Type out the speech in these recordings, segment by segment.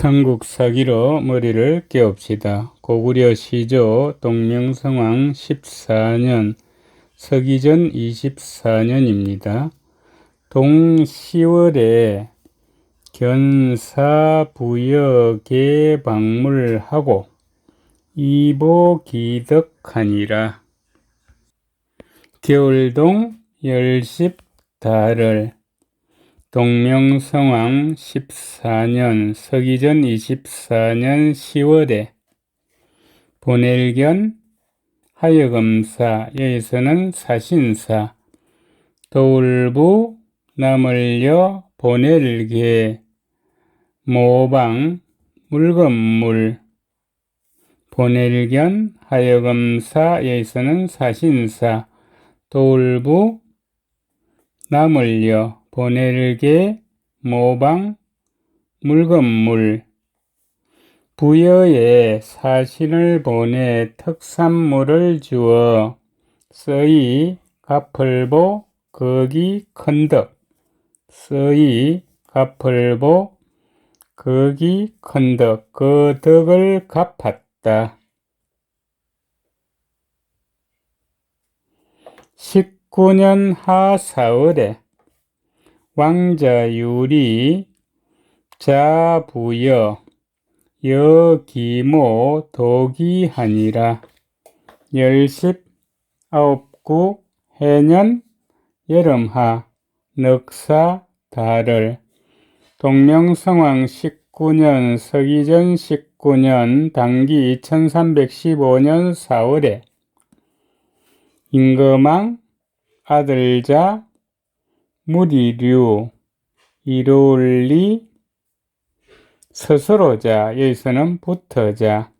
삼국사기로 머리를 깨웁시다. 고구려 시조 동명성왕 14년 서기전 24년입니다. 동 10월에 견사부역에 방문하고 이보기덕하니라. 겨울동 열십 달을 동명성왕 14년 서기전 24년 10월에 보낼견 하여금사 여기서는 사신사 도울부 나물려 보낼게 모방 물건물 보낼견 하여금사 여기서는 사신사 도울부 나물려 보낼게, 모방, 물건물, 부여에 사신을 보내 특산물을 주어 서이 가풀보 거기 큰덕. 서이 가풀보 거기 큰덕. 그 덕을 갚았다. 19년 하사월에 왕자유리 자부여 여기모 도기하니라. 열십 아홉구 해년 여름하 넉사 달을 동명성왕 19년 서기전 19년 당기 2315년 4월에 임금왕 아들자 무리류, 이룰리, 스스로자, 여기서는 붙어자,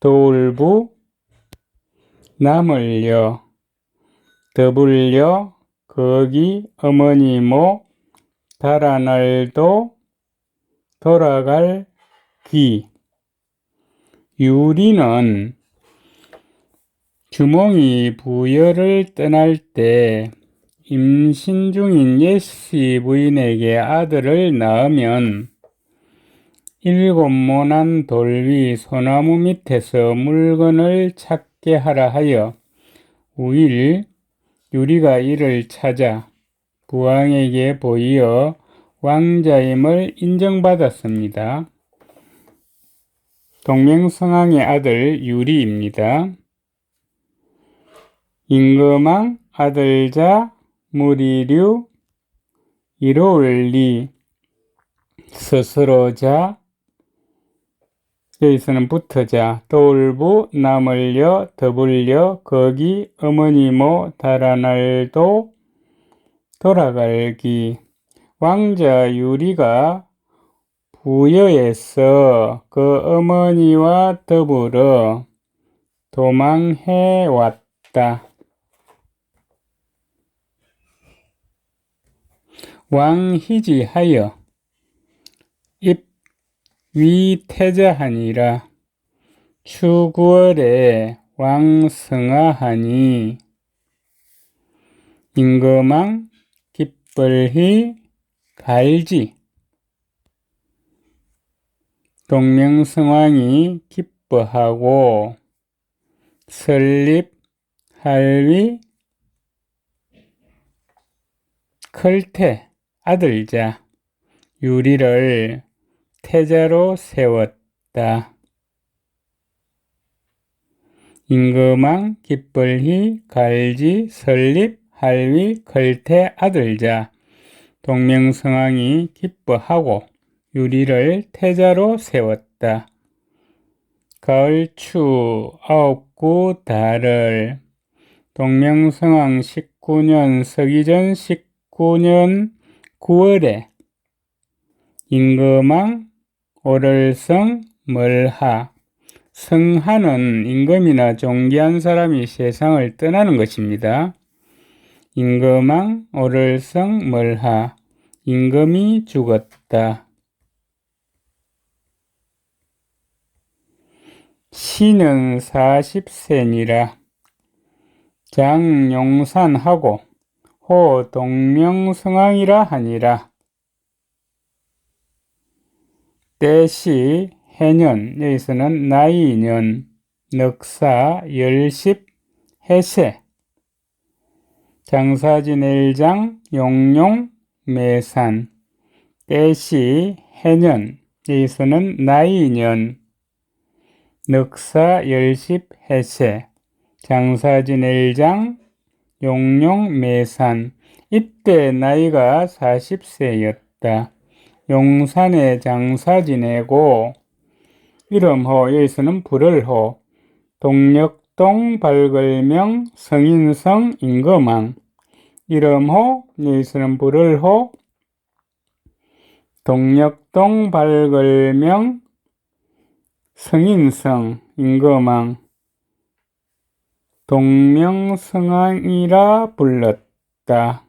돌부, 남을려, 더불려, 거기, 어머니 모, 달아날도, 돌아갈 기. 유리는 주몽이 부여를 떠날 때 임신 중인 예시 부인에게 아들을 낳으면 일곱 모난 돌위 소나무 밑에서 물건을 찾게 하라 하여 우일 유리가 이를 찾아 부왕에게 보이어 왕자임을 인정받았습니다. 동명성왕의 아들 유리입니다. 임금왕 아들자 무리류 이로울리 스스로자 여기서는 붙어자 돌부 남을려 더불려 거기 어머니모 달아날도 돌아갈기 왕자 유리가 부여에서 그 어머니와 더불어 도망해 왔다. 왕희지 하여 입 위태자하니라. 추구월에 왕성하하니 임금왕 기뻘히 갈지. 동명성왕이 기뻐하고 설립 할위 클태 아들자 유리를 태자로 세웠다. 임금왕 기뻘희 갈지 설립 할위 걸태 아들자 동명성왕이 기뻐하고 유리를 태자로 세웠다. 가을 추 아홉 구 달을 동명성왕 19년 서기전 19년 9월에 임금왕 오를성 멀하 성하는 임금이나 존귀한 사람이 세상을 떠나는 것입니다. 임금왕 오를성 멀하 임금이 죽었다. 시는 40세니라 장용산하고 호 동명성왕이라 하니라. 때시 해년 여기서는 나이년 넉사 열십 해세. 장사지낼장 용용 매산. 때시 해년 여기서는 나이년 넉사 열십 해세. 장사지낼장 용용 매산. 이때 나이가 40세였다. 용산에 장사 지내고 이름호 여기서는 불을호 동력동 발글명 성인성 임금왕. 이름호 여기서는 불을호 동력동 발글명 성인성 임금왕 동명성왕이라 불렀다.